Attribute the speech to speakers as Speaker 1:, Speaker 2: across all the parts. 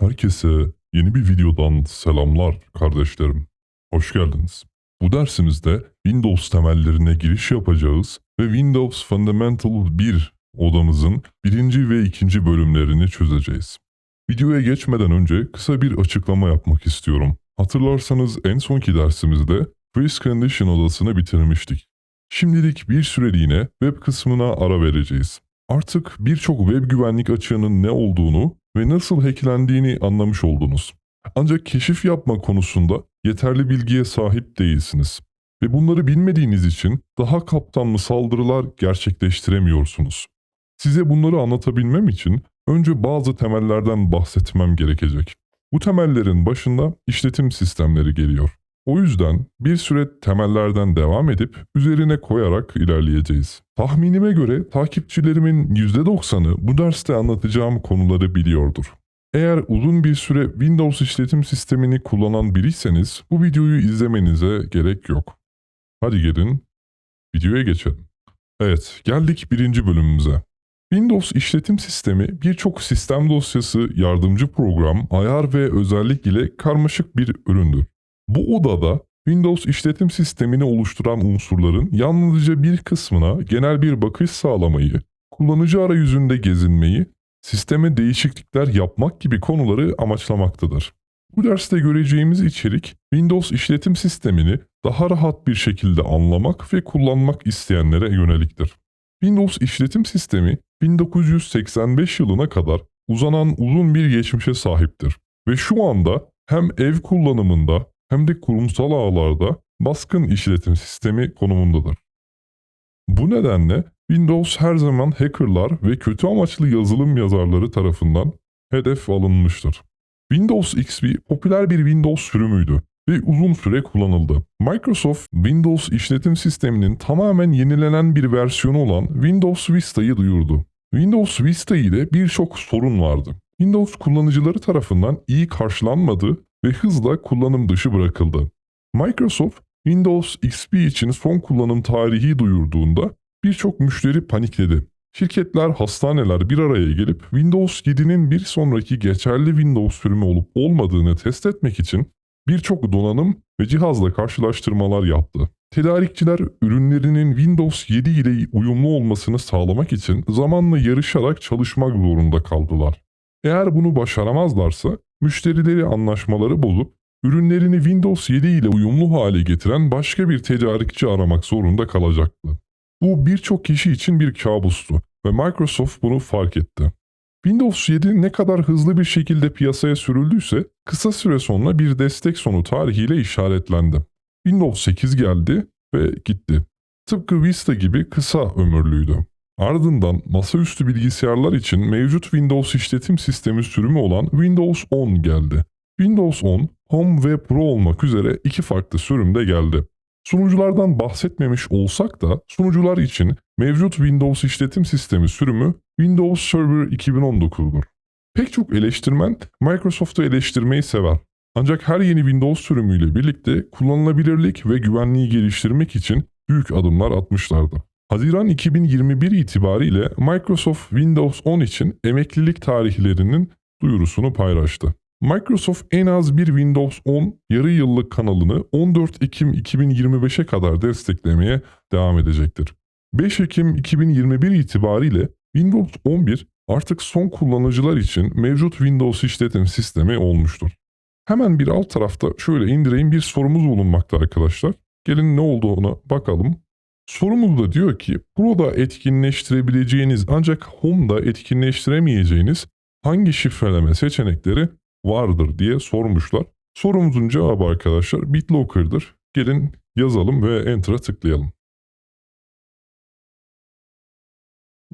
Speaker 1: Herkese yeni bir videodan selamlar kardeşlerim. Hoş geldiniz. Bu dersimizde Windows temellerine giriş yapacağız ve Windows Fundamental 1 odamızın birinci ve ikinci bölümlerini çözeceğiz. Videoya geçmeden önce kısa bir açıklama yapmak istiyorum. Hatırlarsanız en sonki dersimizde Freeze Condition odasını bitirmiştik. Şimdilik bir süreliğine web kısmına ara vereceğiz. Artık birçok web güvenlik açığının ne olduğunu ve nasıl hacklendiğini anlamış oldunuz. Ancak keşif yapma konusunda yeterli bilgiye sahip değilsiniz. Ve bunları bilmediğiniz için daha kaptanlı saldırılar gerçekleştiremiyorsunuz. Size bunları anlatabilmem için önce bazı temellerden bahsetmem gerekecek. Bu temellerin başında işletim sistemleri geliyor. O yüzden bir süre temellerden devam edip üzerine koyarak ilerleyeceğiz. Tahminime göre takipçilerimin %90'ı bu derste anlatacağım konuları biliyordur. Eğer uzun bir süre Windows işletim sistemini kullanan biriyseniz bu videoyu izlemenize gerek yok. Hadi gelin videoya geçelim. Evet, geldik birinci bölümümüze. Windows işletim sistemi birçok sistem dosyası, yardımcı program, ayar ve özellik ile karmaşık bir üründür. Bu odada Windows işletim sistemini oluşturan unsurların yalnızca bir kısmına genel bir bakış sağlamayı, kullanıcı arayüzünde gezinmeyi, sisteme değişiklikler yapmak gibi konuları amaçlamaktadır. Bu derste göreceğimiz içerik Windows işletim sistemini daha rahat bir şekilde anlamak ve kullanmak isteyenlere yöneliktir. Windows işletim sistemi 1985 yılına kadar uzanan uzun bir geçmişe sahiptir ve şu anda hem ev kullanımında hem de kurumsal ağlarda baskın işletim sistemi konumundadır. Bu nedenle Windows her zaman hackerlar ve kötü amaçlı yazılım yazarları tarafından hedef alınmıştır. Windows XP popüler bir Windows sürümüydü ve uzun süre kullanıldı. Microsoft Windows işletim sisteminin tamamen yenilenen bir versiyonu olan Windows Vista'yı duyurdu. Windows Vista ile birçok sorun vardı. Windows kullanıcıları tarafından iyi karşılanmadı ve hızla kullanım dışı bırakıldı. Microsoft, Windows XP için son kullanım tarihi duyurduğunda birçok müşteri panikledi. Şirketler, hastaneler bir araya gelip Windows 7'nin bir sonraki geçerli Windows sürümü olup olmadığını test etmek için birçok donanım ve cihazla karşılaştırmalar yaptı. Tedarikçiler ürünlerinin Windows 7 ile uyumlu olmasını sağlamak için zamanla yarışarak çalışmak zorunda kaldılar. Eğer bunu başaramazlarsa müşterileri anlaşmaları bozup ürünlerini Windows 7 ile uyumlu hale getiren başka bir tedarikçi aramak zorunda kalacaktı. Bu birçok kişi için bir kabustu ve Microsoft bunu fark etti. Windows 7 ne kadar hızlı bir şekilde piyasaya sürüldüyse kısa süre sonra bir destek sonu tarihiyle işaretlendi. Windows 8 geldi ve gitti. Tıpkı Vista gibi kısa ömürlüydü. Ardından masaüstü bilgisayarlar için mevcut Windows işletim sistemi sürümü olan Windows 10 geldi. Windows 10, Home ve Pro olmak üzere iki farklı sürümde geldi. Sunuculardan bahsetmemiş olsak da sunucular için mevcut Windows işletim sistemi sürümü Windows Server 2019'dur. Pek çok eleştirmen Microsoft'u eleştirmeyi sever. Ancak her yeni Windows sürümüyle birlikte kullanılabilirlik ve güvenliği geliştirmek için büyük adımlar atmışlardı. Haziran 2021 itibariyle Microsoft Windows 10 için emeklilik tarihlerinin duyurusunu paylaştı. Microsoft en az bir Windows 10 yarı yıllık kanalını 14 Ekim 2025'e kadar desteklemeye devam edecektir. 5 Ekim 2021 itibariyle Windows 11 artık son kullanıcılar için mevcut Windows işletim sistemi olmuştur. Hemen bir alt tarafta şöyle indireyim bir sorumuz bulunmakta arkadaşlar. Gelin ne olduğuna bakalım. Sorumuz da diyor ki Pro'da etkinleştirebileceğiniz ancak Home'da etkinleştiremeyeceğiniz hangi şifreleme seçenekleri vardır diye sormuşlar. Sorumuzun cevabı arkadaşlar BitLocker'dır. Gelin yazalım ve Enter'a tıklayalım.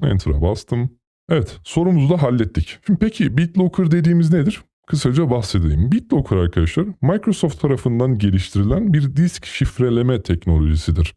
Speaker 1: Enter'a bastım. Evet sorumuzu da hallettik. Şimdi peki BitLocker dediğimiz nedir? Kısaca bahsedeyim. BitLocker arkadaşlar Microsoft tarafından geliştirilen bir disk şifreleme teknolojisidir.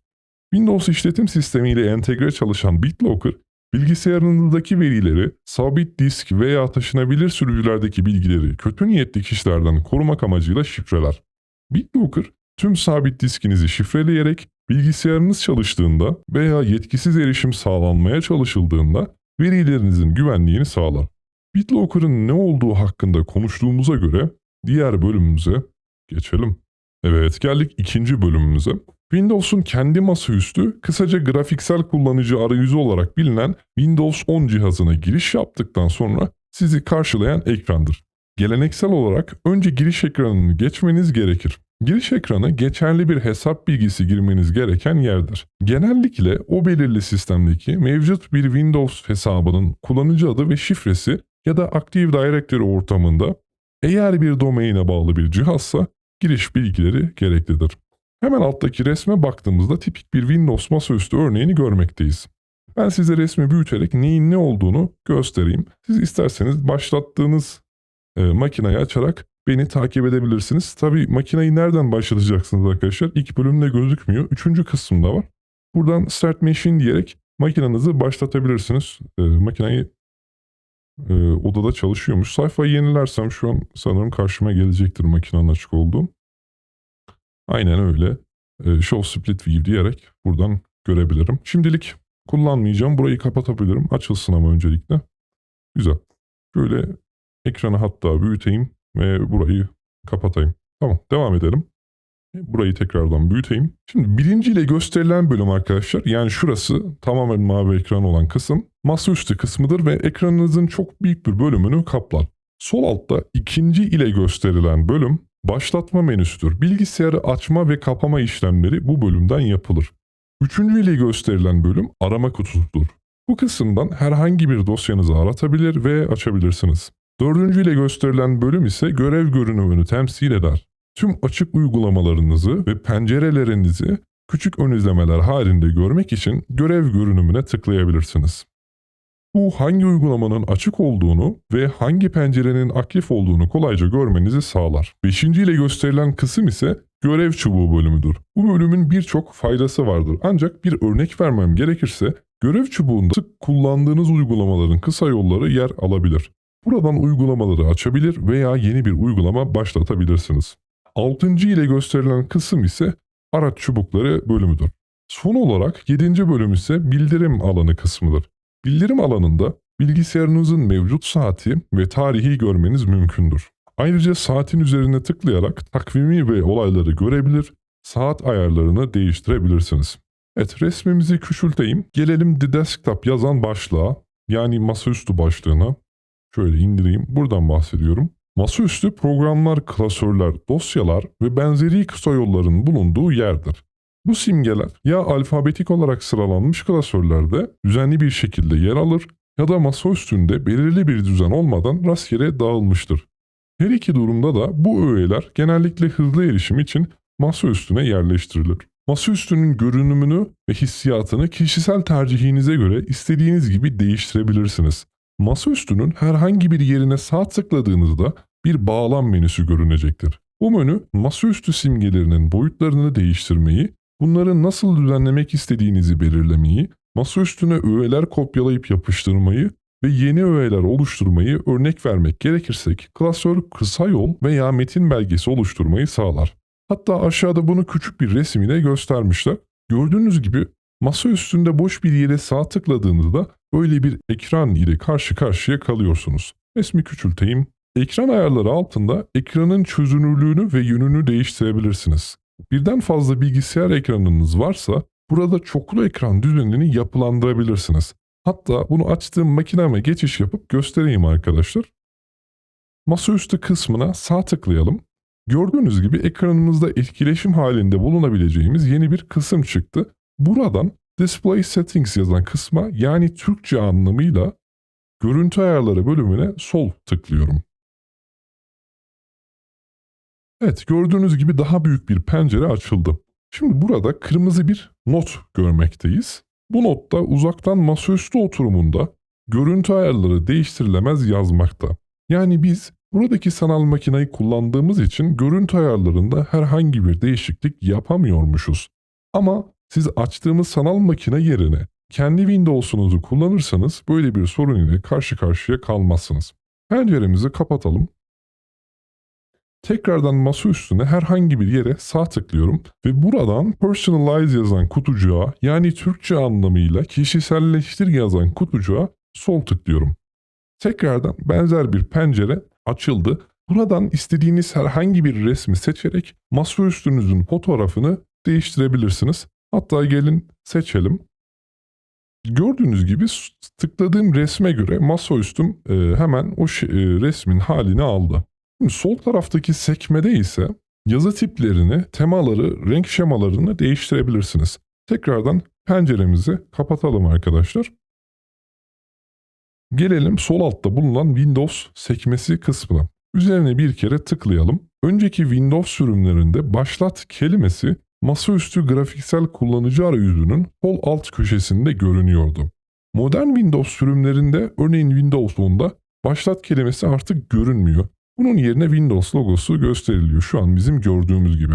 Speaker 1: Windows işletim sistemi ile entegre çalışan BitLocker, bilgisayarınızdaki verileri, sabit disk veya taşınabilir sürücülerdeki bilgileri kötü niyetli kişilerden korumak amacıyla şifreler. BitLocker, tüm sabit diskinizi şifreleyerek bilgisayarınız çalıştığında veya yetkisiz erişim sağlanmaya çalışıldığında verilerinizin güvenliğini sağlar. BitLoker'ın ne olduğu hakkında konuştuğumuza göre diğer bölümümüze geçelim. Evet geldik ikinci bölümümüze. Windows'un kendi masaüstü kısaca grafiksel kullanıcı arayüzü olarak bilinen Windows 10 cihazına giriş yaptıktan sonra sizi karşılayan ekrandır. Geleneksel olarak önce giriş ekranını geçmeniz gerekir. Giriş ekranı geçerli bir hesap bilgisi girmeniz gereken yerdir. Genellikle o belirli sistemdeki mevcut bir Windows hesabının kullanıcı adı ve şifresi ya da Active Directory ortamında eğer bir domaine bağlı bir cihazsa giriş bilgileri gereklidir. Hemen alttaki resme baktığımızda tipik bir Windows masaüstü örneğini görmekteyiz. Ben size resmi büyüterek neyin ne olduğunu göstereyim. Siz isterseniz başlattığınız e, makineyi açarak beni takip edebilirsiniz. Tabi makineyi nereden başlatacaksınız arkadaşlar? İlk bölümde gözükmüyor. Üçüncü kısımda var. Buradan Start Machine diyerek makinenizi başlatabilirsiniz. E, makineyi e, odada çalışıyormuş. Sayfayı yenilersem şu an sanırım karşıma gelecektir makinenin açık olduğu. Aynen öyle. E, Show Split View diyerek buradan görebilirim. Şimdilik kullanmayacağım. Burayı kapatabilirim. Açılsın ama öncelikle. Güzel. Şöyle ekranı hatta büyüteyim ve burayı kapatayım. Tamam devam edelim. Burayı tekrardan büyüteyim. Şimdi birinci ile gösterilen bölüm arkadaşlar yani şurası tamamen mavi ekran olan kısım masaüstü kısmıdır ve ekranınızın çok büyük bir bölümünü kaplar. Sol altta ikinci ile gösterilen bölüm başlatma menüsüdür. Bilgisayarı açma ve kapama işlemleri bu bölümden yapılır. Üçüncü ile gösterilen bölüm arama kutusudur. Bu kısımdan herhangi bir dosyanızı aratabilir ve açabilirsiniz. Dördüncü ile gösterilen bölüm ise görev görünümünü temsil eder. Tüm açık uygulamalarınızı ve pencerelerinizi küçük ön izlemeler halinde görmek için görev görünümüne tıklayabilirsiniz. Bu hangi uygulamanın açık olduğunu ve hangi pencerenin aktif olduğunu kolayca görmenizi sağlar. Beşinci ile gösterilen kısım ise görev çubuğu bölümüdür. Bu bölümün birçok faydası vardır ancak bir örnek vermem gerekirse görev çubuğunda sık kullandığınız uygulamaların kısa yolları yer alabilir. Buradan uygulamaları açabilir veya yeni bir uygulama başlatabilirsiniz. Altıncı ile gösterilen kısım ise araç çubukları bölümüdür. Son olarak 7. bölüm ise bildirim alanı kısmıdır. Bildirim alanında bilgisayarınızın mevcut saati ve tarihi görmeniz mümkündür. Ayrıca saatin üzerine tıklayarak takvimi ve olayları görebilir, saat ayarlarını değiştirebilirsiniz. Evet resmimizi küçülteyim. Gelelim The Desktop yazan başlığa yani masaüstü başlığına. Şöyle indireyim. Buradan bahsediyorum. Masaüstü programlar, klasörler, dosyalar ve benzeri kısa yolların bulunduğu yerdir. Bu simgeler ya alfabetik olarak sıralanmış klasörlerde düzenli bir şekilde yer alır ya da masa üstünde belirli bir düzen olmadan rastgele dağılmıştır. Her iki durumda da bu öğeler genellikle hızlı erişim için masa üstüne yerleştirilir. Masa üstünün görünümünü ve hissiyatını kişisel tercihinize göre istediğiniz gibi değiştirebilirsiniz. Masaüstünün herhangi bir yerine sağ tıkladığınızda bir bağlam menüsü görünecektir. Bu menü masaüstü simgelerinin boyutlarını değiştirmeyi, bunları nasıl düzenlemek istediğinizi belirlemeyi, masaüstüne öğeler kopyalayıp yapıştırmayı ve yeni öğeler oluşturmayı örnek vermek gerekirsek klasör kısa yol veya metin belgesi oluşturmayı sağlar. Hatta aşağıda bunu küçük bir resim ile göstermişler. Gördüğünüz gibi masa üstünde boş bir yere sağ tıkladığınızda böyle bir ekran ile karşı karşıya kalıyorsunuz. Resmi küçülteyim. Ekran ayarları altında ekranın çözünürlüğünü ve yönünü değiştirebilirsiniz. Birden fazla bilgisayar ekranınız varsa burada çoklu ekran düzenini yapılandırabilirsiniz. Hatta bunu açtığım makineme geçiş yapıp göstereyim arkadaşlar. Masaüstü kısmına sağ tıklayalım. Gördüğünüz gibi ekranımızda etkileşim halinde bulunabileceğimiz yeni bir kısım çıktı. Buradan Display Settings yazan kısma yani Türkçe anlamıyla Görüntü ayarları bölümüne sol tıklıyorum. Evet gördüğünüz gibi daha büyük bir pencere açıldı. Şimdi burada kırmızı bir not görmekteyiz. Bu notta uzaktan masaüstü oturumunda görüntü ayarları değiştirilemez yazmakta. Yani biz buradaki sanal makineyi kullandığımız için görüntü ayarlarında herhangi bir değişiklik yapamıyormuşuz. Ama siz açtığımız sanal makine yerine kendi Windows'unuzu kullanırsanız böyle bir sorun ile karşı karşıya kalmazsınız. Penceremizi kapatalım. Tekrardan masa üstüne herhangi bir yere sağ tıklıyorum ve buradan Personalize yazan kutucuğa yani Türkçe anlamıyla kişiselleştir yazan kutucuğa sol tıklıyorum. Tekrardan benzer bir pencere açıldı. Buradan istediğiniz herhangi bir resmi seçerek masaüstünüzün fotoğrafını değiştirebilirsiniz. Hatta gelin seçelim. Gördüğünüz gibi tıkladığım resme göre masaüstüm e, hemen o e, resmin halini aldı. Sol taraftaki sekmede ise yazı tiplerini, temaları, renk şemalarını değiştirebilirsiniz. Tekrardan penceremizi kapatalım arkadaşlar. Gelelim sol altta bulunan Windows sekmesi kısmına. Üzerine bir kere tıklayalım. Önceki Windows sürümlerinde başlat kelimesi masaüstü grafiksel kullanıcı arayüzünün sol alt köşesinde görünüyordu. Modern Windows sürümlerinde örneğin Windows 10'da başlat kelimesi artık görünmüyor. Bunun yerine Windows logosu gösteriliyor şu an bizim gördüğümüz gibi.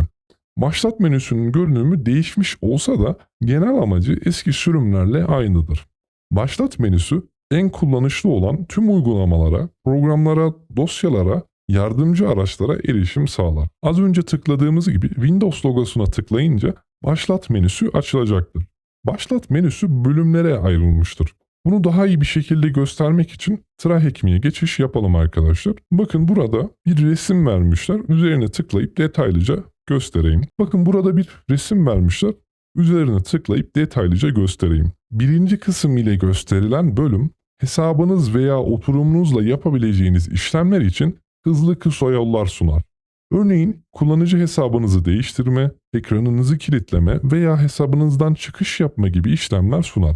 Speaker 1: Başlat menüsünün görünümü değişmiş olsa da genel amacı eski sürümlerle aynıdır. Başlat menüsü en kullanışlı olan tüm uygulamalara, programlara, dosyalara, yardımcı araçlara erişim sağlar. Az önce tıkladığımız gibi Windows logosuna tıklayınca Başlat menüsü açılacaktır. Başlat menüsü bölümlere ayrılmıştır. Bunu daha iyi bir şekilde göstermek için tıra ekmeğe geçiş yapalım arkadaşlar. Bakın burada bir resim vermişler. Üzerine tıklayıp detaylıca göstereyim. Bakın burada bir resim vermişler. Üzerine tıklayıp detaylıca göstereyim. Birinci kısım ile gösterilen bölüm hesabınız veya oturumunuzla yapabileceğiniz işlemler için hızlı kısa yollar sunar. Örneğin kullanıcı hesabınızı değiştirme, ekranınızı kilitleme veya hesabınızdan çıkış yapma gibi işlemler sunar.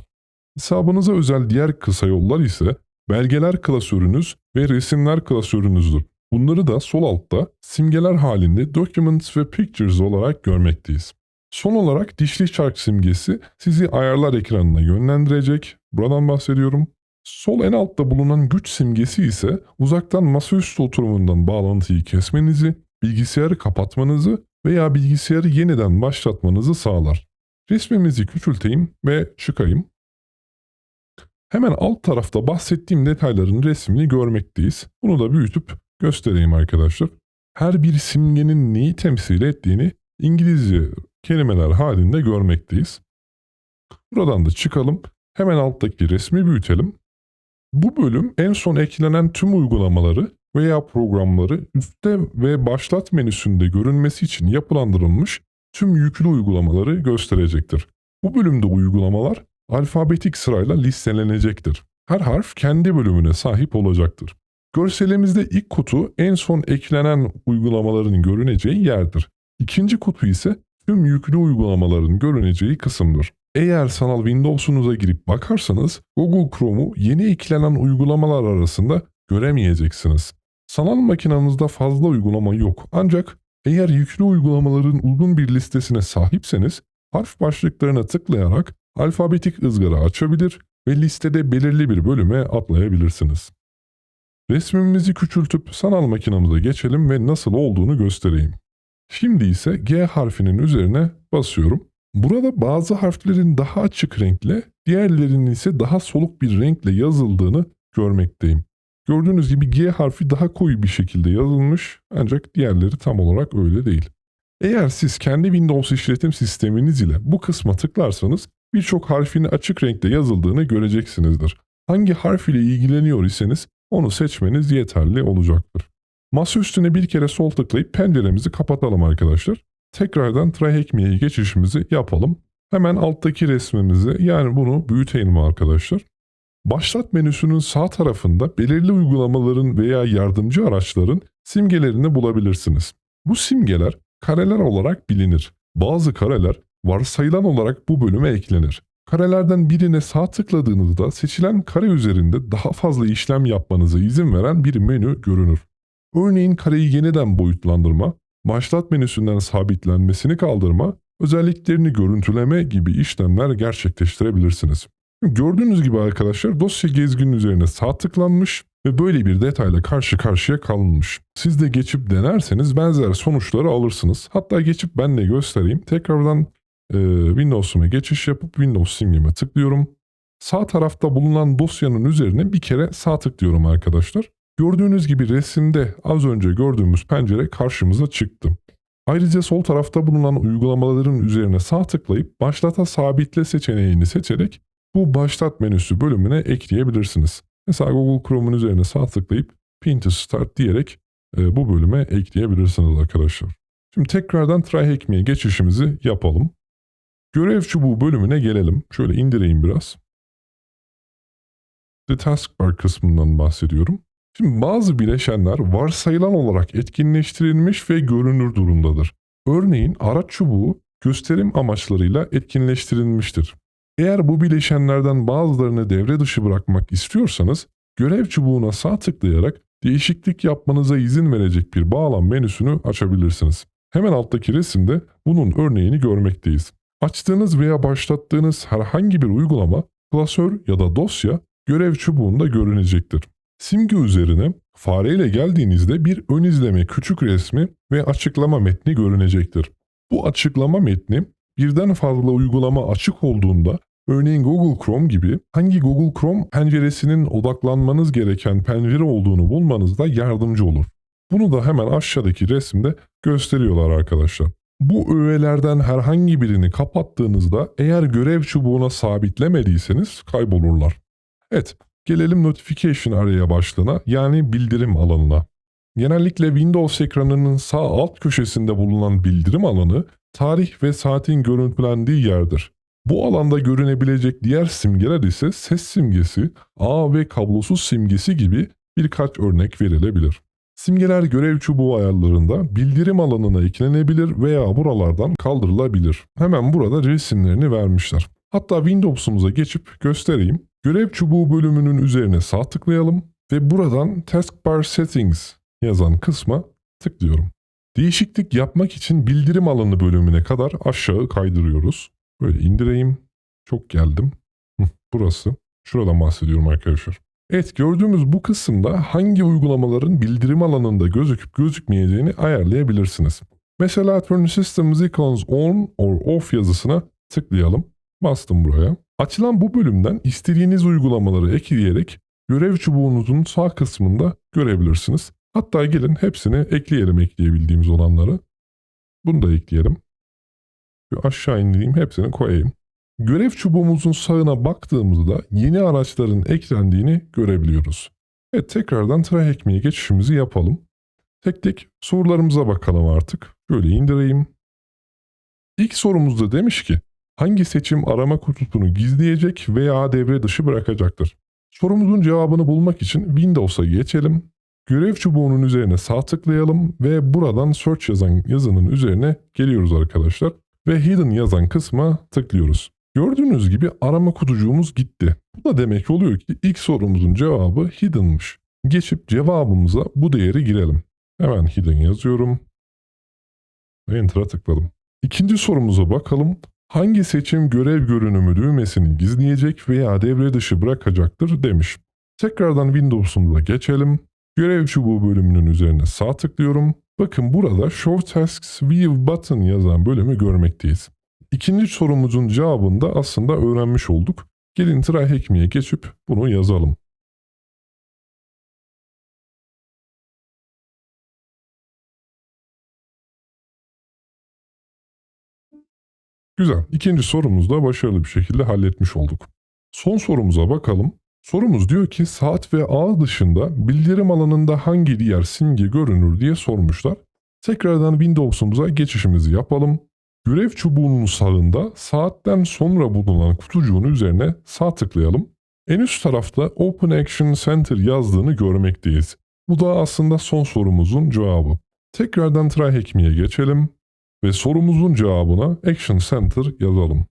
Speaker 1: Hesabınıza özel diğer kısa yollar ise belgeler klasörünüz ve resimler klasörünüzdür. Bunları da sol altta simgeler halinde Documents ve Pictures olarak görmekteyiz. Son olarak dişli çark simgesi sizi ayarlar ekranına yönlendirecek. Buradan bahsediyorum. Sol en altta bulunan güç simgesi ise uzaktan masaüstü oturumundan bağlantıyı kesmenizi, bilgisayarı kapatmanızı veya bilgisayarı yeniden başlatmanızı sağlar. Resmimizi küçülteyim ve çıkayım. Hemen alt tarafta bahsettiğim detayların resmini görmekteyiz. Bunu da büyütüp göstereyim arkadaşlar. Her bir simgenin neyi temsil ettiğini İngilizce kelimeler halinde görmekteyiz. Buradan da çıkalım. Hemen alttaki resmi büyütelim. Bu bölüm en son eklenen tüm uygulamaları veya programları üstte ve başlat menüsünde görünmesi için yapılandırılmış tüm yüklü uygulamaları gösterecektir. Bu bölümde uygulamalar alfabetik sırayla listelenecektir. Her harf kendi bölümüne sahip olacaktır. Görselimizde ilk kutu en son eklenen uygulamaların görüneceği yerdir. İkinci kutu ise tüm yüklü uygulamaların görüneceği kısımdır. Eğer sanal Windows'unuza girip bakarsanız Google Chrome'u yeni eklenen uygulamalar arasında göremeyeceksiniz. Sanal makinenizde fazla uygulama yok ancak eğer yüklü uygulamaların uzun bir listesine sahipseniz harf başlıklarına tıklayarak alfabetik ızgara açabilir ve listede belirli bir bölüme atlayabilirsiniz. Resmimizi küçültüp sanal makinamıza geçelim ve nasıl olduğunu göstereyim. Şimdi ise G harfinin üzerine basıyorum. Burada bazı harflerin daha açık renkle, diğerlerinin ise daha soluk bir renkle yazıldığını görmekteyim. Gördüğünüz gibi G harfi daha koyu bir şekilde yazılmış ancak diğerleri tam olarak öyle değil. Eğer siz kendi Windows işletim sisteminiz ile bu kısma tıklarsanız birçok harfin açık renkte yazıldığını göreceksinizdir. Hangi harf ile ilgileniyor iseniz onu seçmeniz yeterli olacaktır. Masa üstüne bir kere sol tıklayıp penceremizi kapatalım arkadaşlar. Tekrardan try ekmeğe geçişimizi yapalım. Hemen alttaki resmimizi yani bunu büyütelim arkadaşlar. Başlat menüsünün sağ tarafında belirli uygulamaların veya yardımcı araçların simgelerini bulabilirsiniz. Bu simgeler kareler olarak bilinir. Bazı kareler varsayılan olarak bu bölüme eklenir. Karelerden birine sağ tıkladığınızda seçilen kare üzerinde daha fazla işlem yapmanıza izin veren bir menü görünür. Örneğin kareyi yeniden boyutlandırma, başlat menüsünden sabitlenmesini kaldırma, özelliklerini görüntüleme gibi işlemler gerçekleştirebilirsiniz. Gördüğünüz gibi arkadaşlar dosya gezginin üzerine sağ tıklanmış ve böyle bir detayla karşı karşıya kalınmış. Siz de geçip denerseniz benzer sonuçları alırsınız. Hatta geçip ben de göstereyim. Tekrardan e, Windows'uma geçiş yapıp Windows simgeme tıklıyorum. Sağ tarafta bulunan dosyanın üzerine bir kere sağ tıklıyorum arkadaşlar. Gördüğünüz gibi resimde az önce gördüğümüz pencere karşımıza çıktı. Ayrıca sol tarafta bulunan uygulamaların üzerine sağ tıklayıp başlata sabitle seçeneğini seçerek bu başlat menüsü bölümüne ekleyebilirsiniz. Mesela Google Chrome'un üzerine sağ tıklayıp Pin to Start diyerek e, bu bölüme ekleyebilirsiniz arkadaşlar. Şimdi tekrardan TryHackMe'ye geçişimizi yapalım. Görev çubuğu bölümüne gelelim. Şöyle indireyim biraz. The Taskbar kısmından bahsediyorum. Şimdi bazı bileşenler varsayılan olarak etkinleştirilmiş ve görünür durumdadır. Örneğin araç çubuğu gösterim amaçlarıyla etkinleştirilmiştir. Eğer bu bileşenlerden bazılarını devre dışı bırakmak istiyorsanız görev çubuğuna sağ tıklayarak değişiklik yapmanıza izin verecek bir bağlam menüsünü açabilirsiniz. Hemen alttaki resimde bunun örneğini görmekteyiz. Açtığınız veya başlattığınız herhangi bir uygulama, klasör ya da dosya görev çubuğunda görünecektir. Simge üzerine fareyle geldiğinizde bir ön izleme küçük resmi ve açıklama metni görünecektir. Bu açıklama metni birden fazla uygulama açık olduğunda örneğin Google Chrome gibi hangi Google Chrome penceresinin odaklanmanız gereken pencere olduğunu bulmanızda yardımcı olur. Bunu da hemen aşağıdaki resimde gösteriyorlar arkadaşlar. Bu öğelerden herhangi birini kapattığınızda eğer görev çubuğuna sabitlemediyseniz kaybolurlar. Evet, gelelim Notification Area başlığına yani bildirim alanına. Genellikle Windows ekranının sağ alt köşesinde bulunan bildirim alanı tarih ve saatin görüntülendiği yerdir. Bu alanda görünebilecek diğer simgeler ise ses simgesi, ağ ve kablosuz simgesi gibi birkaç örnek verilebilir. Simgeler görev çubuğu ayarlarında bildirim alanına eklenebilir veya buralardan kaldırılabilir. Hemen burada resimlerini vermişler. Hatta Windows'umuza geçip göstereyim. Görev çubuğu bölümünün üzerine sağ tıklayalım ve buradan Taskbar Settings yazan kısma tıklıyorum. Değişiklik yapmak için bildirim alanı bölümüne kadar aşağı kaydırıyoruz. Böyle indireyim. Çok geldim. Burası. Şuradan bahsediyorum arkadaşlar. Evet gördüğümüz bu kısımda hangi uygulamaların bildirim alanında gözüküp gözükmeyeceğini ayarlayabilirsiniz. Mesela Turn Systems Icons On or Off yazısına tıklayalım. Bastım buraya. Açılan bu bölümden istediğiniz uygulamaları ekleyerek görev çubuğunuzun sağ kısmında görebilirsiniz. Hatta gelin hepsini ekleyelim ekleyebildiğimiz olanları. Bunu da ekleyelim. Şu aşağı indireyim hepsini koyayım. Görev çubuğumuzun sağına baktığımızda yeni araçların eklendiğini görebiliyoruz. Evet tekrardan TryHackMe'ye geçişimizi yapalım. Tek tek sorularımıza bakalım artık. Şöyle indireyim. İlk sorumuzda demiş ki hangi seçim arama kutusunu gizleyecek veya devre dışı bırakacaktır? Sorumuzun cevabını bulmak için Windows'a geçelim. Görev çubuğunun üzerine sağ tıklayalım ve buradan search yazan yazının üzerine geliyoruz arkadaşlar. Ve hidden yazan kısma tıklıyoruz. Gördüğünüz gibi arama kutucuğumuz gitti. Bu da demek oluyor ki ilk sorumuzun cevabı hidden'mış. Geçip cevabımıza bu değeri girelim. Hemen hidden yazıyorum. Enter'a tıkladım. İkinci sorumuza bakalım. Hangi seçim görev görünümü düğmesini gizleyecek veya devre dışı bırakacaktır demiş. Tekrardan Windows'umuza geçelim. Görev çubuğu bölümünün üzerine sağ tıklıyorum. Bakın burada Show Tasks View Button yazan bölümü görmekteyiz. İkinci sorumuzun cevabını da aslında öğrenmiş olduk. Gelin TryHackMe'ye geçip bunu yazalım. Güzel. İkinci sorumuzu da başarılı bir şekilde halletmiş olduk. Son sorumuza bakalım. Sorumuz diyor ki saat ve ağ dışında bildirim alanında hangi diğer simge görünür diye sormuşlar. Tekrardan Windows'umuza geçişimizi yapalım. Görev çubuğunun sağında saatten sonra bulunan kutucuğun üzerine sağ tıklayalım. En üst tarafta Open Action Center yazdığını görmekteyiz. Bu da aslında son sorumuzun cevabı. Tekrardan TryHackMe'ye geçelim ve sorumuzun cevabına Action Center yazalım.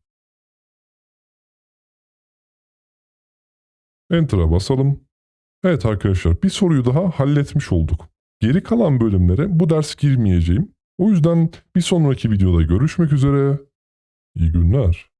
Speaker 1: Enter'a basalım. Evet arkadaşlar bir soruyu daha halletmiş olduk. Geri kalan bölümlere bu ders girmeyeceğim. O yüzden bir sonraki videoda görüşmek üzere. İyi günler.